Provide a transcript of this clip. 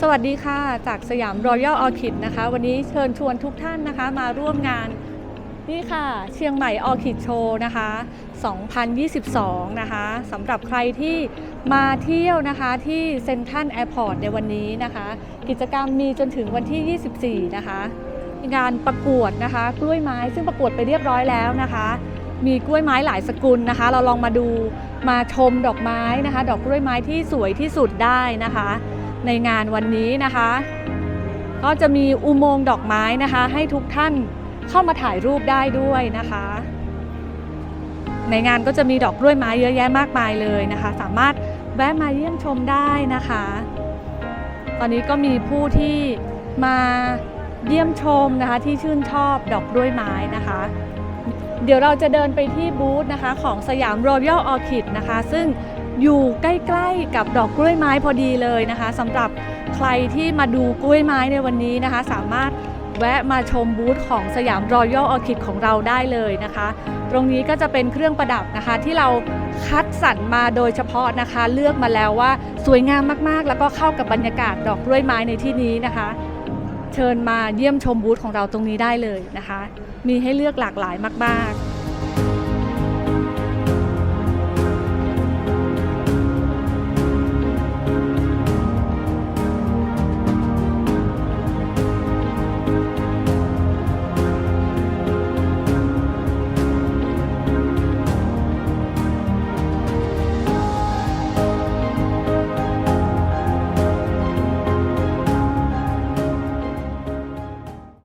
สวัสดีค่ะ จากสยามรอยัลออคิดนะคะ วันนี้เชิญชวนทุกท่านนะคะมาร่วมงานนี่ค่ะ เชียงใหม่ออคิดโชว์นะคะ 2022 นะคะสำหรับใครที่มาเที่ยวนะคะที่เซ็นทรัลแอร์พอร์ตในวันนี้นะคะ กิจกรรมมีจนถึงวันที่ 24 นะคะ งานประกวดนะคะกล้วยไม้ซึ่งประกวดไปเรียบร้อยแล้วนะคะ มีกล้วยไม้หลายสกุลนะคะ เราลองมาดูมาชมดอกไม้นะคะ ดอกกล้วยไม้ที่สวยที่สุดได้นะคะ ในงานวันนี้นะคะ ก็จะมีอุโมงค์ดอกไม้นะคะ ให้ทุกท่านเข้ามาถ่ายรูปได้ด้วยนะคะ ในงานก็จะมีดอกกล้วยไม้เยอะแยะมากมายเลยนะคะ สามารถแวะมาเยี่ยมชมได้นะคะ ตอนนี้ก็มีผู้ที่มาเยี่ยมชมนะคะที่ชื่นชอบดอกกล้วยไม้นะคะ เดี๋ยวเราจะเดินไปที่บูธนะคะของสยามรอยัลออคิดนะคะ ซึ่ง อยู่ใกล้ๆกับดอกกล้วยไม้พอดีเลยนะคะสำหรับใครที่มาดูกล้วยไม้ในวันนี้นะคะ สามารถแวะมาชมบูธของสยามรอยัลออคิดของเราได้เลยนะคะ ตรงนี้ก็จะเป็นเครื่องประดับนะคะที่เราคัดสรรมาโดยเฉพาะนะคะ เลือกมาแล้วว่าสวยงามมากๆ แล้วก็เข้ากับบรรยากาศดอกกล้วยไม้ในที่นี้นะคะ เชิญมาเยี่ยมชมบูธของเราตรงนี้ได้เลยนะคะ มีให้เลือกหลากหลายมาก ๆ